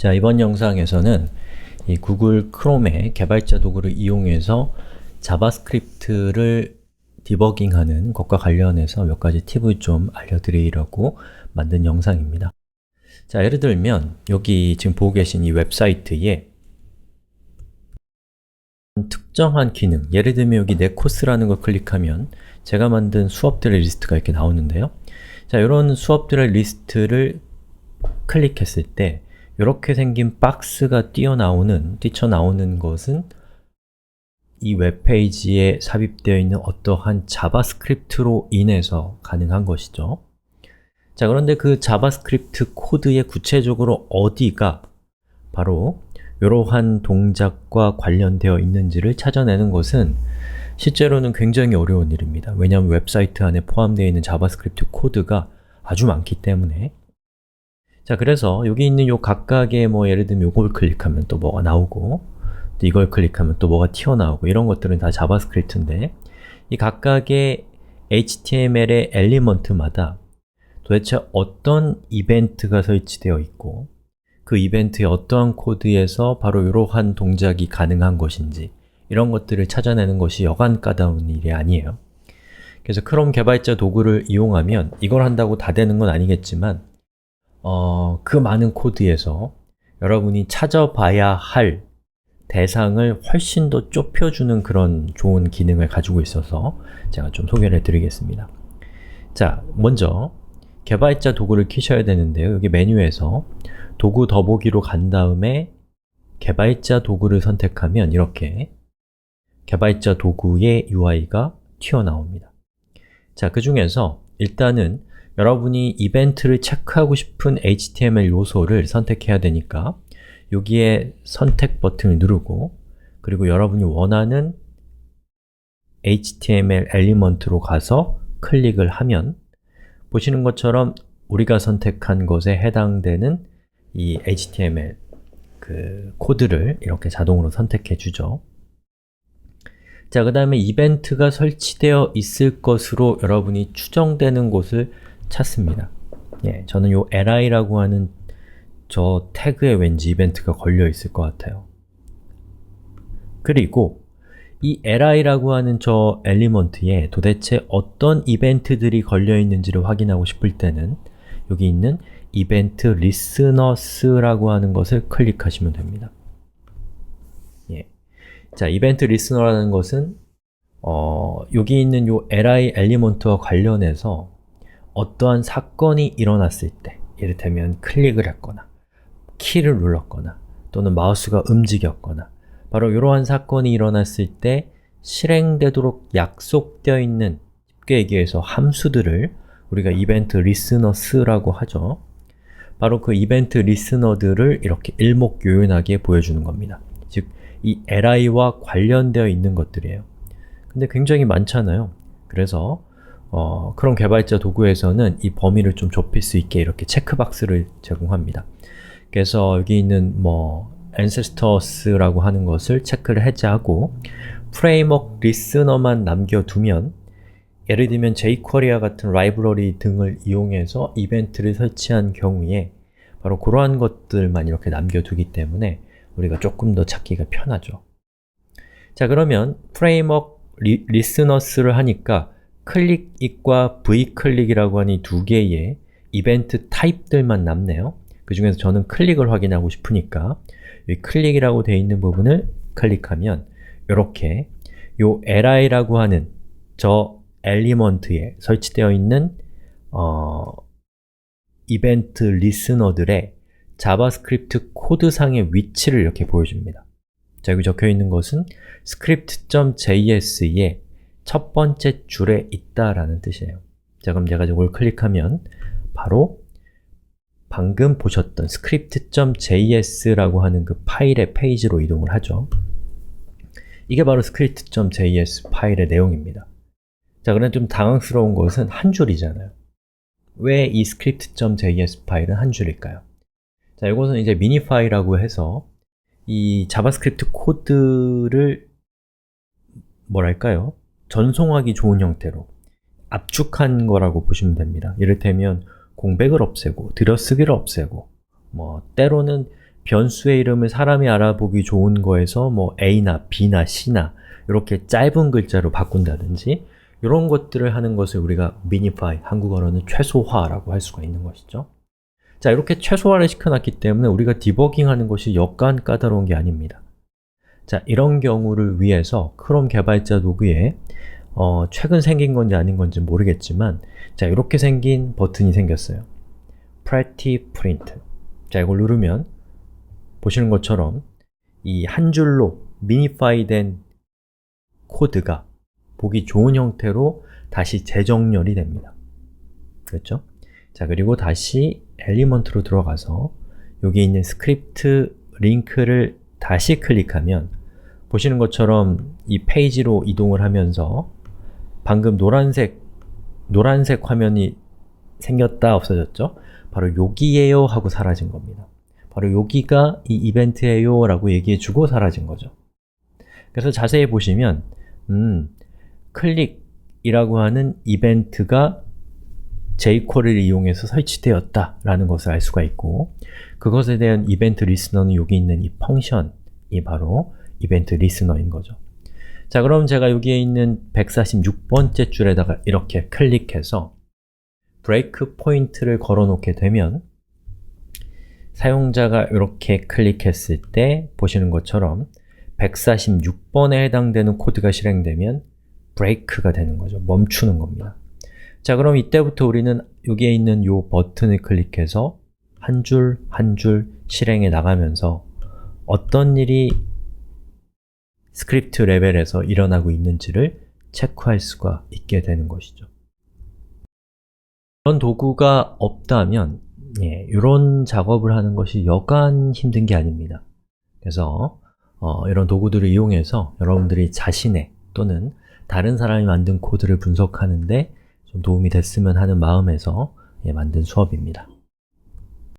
자, 이번 영상에서는 이 구글 크롬의 개발자 도구를 이용해서 자바스크립트를 디버깅하는 것과 관련해서 몇 가지 팁을 좀 알려드리려고 만든 영상입니다. 자, 예를 들면 여기 지금 보고 계신 이 웹사이트에 특정한 기능, 예를 들면 여기 내 코스라는 걸 클릭하면 제가 만든 수업들의 리스트가 이렇게 나오는데요. 자, 이런 수업들의 리스트를 클릭했을 때 이렇게 생긴 박스가 뛰어나오는, 뛰쳐나오는 것은 이 웹페이지에 삽입되어 있는 어떠한 자바스크립트로 인해서 가능한 것이죠. 자, 그런데 그 자바스크립트 코드의 구체적으로 어디가 바로 이러한 동작과 관련되어 있는지를 찾아내는 것은 실제로는 굉장히 어려운 일입니다. 왜냐하면 웹사이트 안에 포함되어 있는 자바스크립트 코드가 아주 많기 때문에 자, 그래서 여기 있는 요 각각의 뭐 예를 들면 요걸 클릭하면 또 뭐가 나오고 또 이걸 클릭하면 또 뭐가 튀어나오고 이런 것들은 다 자바스크립트인데 이 각각의 HTML의 엘리먼트마다 도대체 어떤 이벤트가 설치되어 있고 그 이벤트의 어떠한 코드에서 바로 이러한 동작이 가능한 것인지 이런 것들을 찾아내는 것이 여간 까다로운 일이 아니에요. 그래서 크롬 개발자 도구를 이용하면 이걸 한다고 다 되는 건 아니겠지만 어, 그 많은 코드에서 여러분이 찾아봐야 할 대상을 훨씬 더 좁혀주는 그런 좋은 기능을 가지고 있어서 제가 좀 소개를 해드리겠습니다. 자, 먼저 개발자 도구를 키셔야 되는데요. 여기 메뉴에서 도구 더보기로 간 다음에 개발자 도구를 선택하면 이렇게 개발자 도구의 UI가 튀어나옵니다. 자, 그 중에서 일단은 여러분이 이벤트를 체크하고 싶은 HTML 요소를 선택해야 되니까 여기에 선택 버튼을 누르고 그리고 여러분이 원하는 HTML 엘리먼트로 가서 클릭을 하면 보시는 것처럼 우리가 선택한 것에 해당되는 이 HTML 그 코드를 이렇게 자동으로 선택해 주죠. 자, 그 다음에 이벤트가 설치되어 있을 것으로 여러분이 추정되는 곳을 찾습니다. 예, 저는 요 li라고 하는 저 태그에 왠지 이벤트가 걸려 있을 것 같아요. 그리고 이 li라고 하는 저 엘리먼트에 도대체 어떤 이벤트들이 걸려 있는지를 확인하고 싶을 때는 여기 있는 이벤트 리스너스라고 하는 것을 클릭하시면 됩니다. 예. 자, 이벤트 리스너라는 것은 어, 여기 있는 요 li 엘리먼트와 관련해서 어떠한 사건이 일어났을 때 이를테면 클릭을 했거나 키를 눌렀거나 또는 마우스가 움직였거나 바로 이러한 사건이 일어났을 때 실행되도록 약속되어 있는 쉽게 얘기해서 함수들을 우리가 이벤트 리스너스라고 하죠. 바로 그 이벤트 리스너들을 이렇게 일목요연하게 보여주는 겁니다. 즉, 이 li와 관련되어 있는 것들이에요. 근데 굉장히 많잖아요. 그래서 어, 크롬 개발자 도구에서는 이 범위를 좀 좁힐 수 있게 이렇게 체크박스를 제공합니다. 그래서 여기 있는 뭐 ancestors라고 하는 것을 체크를 해제하고 프레임워크 리스너만 남겨두면 예를 들면 jQuery와 같은 라이브러리 등을 이용해서 이벤트를 설치한 경우에 바로 그러한 것들만 이렇게 남겨두기 때문에 우리가 조금 더 찾기가 편하죠. 자 그러면 프레임워크 리, 리스너스를 하니까 클릭잇과 v클릭이라고 하는 두 개의 이벤트 타입들만 남네요. 그 중에서 저는 클릭을 확인하고 싶으니까 이 클릭이라고 되어 있는 부분을 클릭하면 이렇게 요 li라고 하는 저 엘리먼트에 설치되어 있는 어, 이벤트 리스너들의 자바스크립트 코드상의 위치를 이렇게 보여줍니다. 자, 여기 적혀 있는 것은 script.js의 첫 번째 줄에 있다라는 뜻이에요. 자, 그럼 제가 이걸 클릭하면 바로 방금 보셨던 script.js라고 하는 그 파일의 페이지로 이동을 하죠. 이게 바로 script.js 파일의 내용입니다. 자, 그런데 좀 당황스러운 것은 한 줄이잖아요. 왜 이 script.js 파일은 한 줄일까요? 자, 이것은 이제 미니 파일이라고 해서 이 자바스크립트 코드를 뭐랄까요? 전송하기 좋은 형태로 압축한 거라고 보시면 됩니다. 이를테면 공백을 없애고, 들여쓰기를 없애고 뭐 때로는 변수의 이름을 사람이 알아보기 좋은 거에서 뭐 A나 B나 C나 이렇게 짧은 글자로 바꾼다든지 이런 것들을 하는 것을 우리가 minify, 한국어로는 최소화라고 할 수가 있는 것이죠. 자, 이렇게 최소화를 시켜놨기 때문에 우리가 디버깅하는 것이 역간 까다로운 게 아닙니다. 자, 이런 경우를 위해서 크롬 개발자 도구에 어, 최근 생긴 건지 아닌 건지 모르겠지만 자, 이렇게 생긴 버튼이 생겼어요. Pretty Print 자, 이걸 누르면 보시는 것처럼 이 한 줄로 미니파이 된 코드가 보기 좋은 형태로 다시 재정렬이 됩니다. 그렇죠? 자, 그리고 다시 엘리먼트로 들어가서 여기 있는 스크립트 링크를 다시 클릭하면 보시는 것처럼 이 페이지로 이동을 하면서 방금 노란색 노란색 화면이 생겼다 없어졌죠? 바로 여기에요 하고 사라진 겁니다. 바로 여기가 이 이벤트예요 라고 얘기해주고 사라진 거죠. 그래서 자세히 보시면 음, 클릭이라고 하는 이벤트가 jQuery를 이용해서 설치되었다 라는 것을 알 수가 있고 그것에 대한 이벤트 리스너는 여기 있는 이 펑션이 바로 이벤트 리스너인 거죠. 자 그럼 제가 여기에 있는 146번째 줄에다가 이렇게 클릭해서 브레이크 포인트를 걸어 놓게 되면 사용자가 이렇게 클릭했을 때 보시는 것처럼 146번에 해당되는 코드가 실행되면 브레이크가 되는 거죠. 멈추는 겁니다. 자 그럼 이때부터 우리는 여기에 있는 이 버튼을 클릭해서 한 줄 한줄 실행해 나가면서 어떤 일이 스크립트 레벨에서 일어나고 있는지를 체크할 수가 있게 되는 것이죠. 그런 도구가 없다면 예, 이런 작업을 하는 것이 여간 힘든 게 아닙니다. 그래서 어, 이런 도구들을 이용해서 여러분들이 자신의 또는 다른 사람이 만든 코드를 분석하는데 좀 도움이 됐으면 하는 마음에서 예, 만든 수업입니다.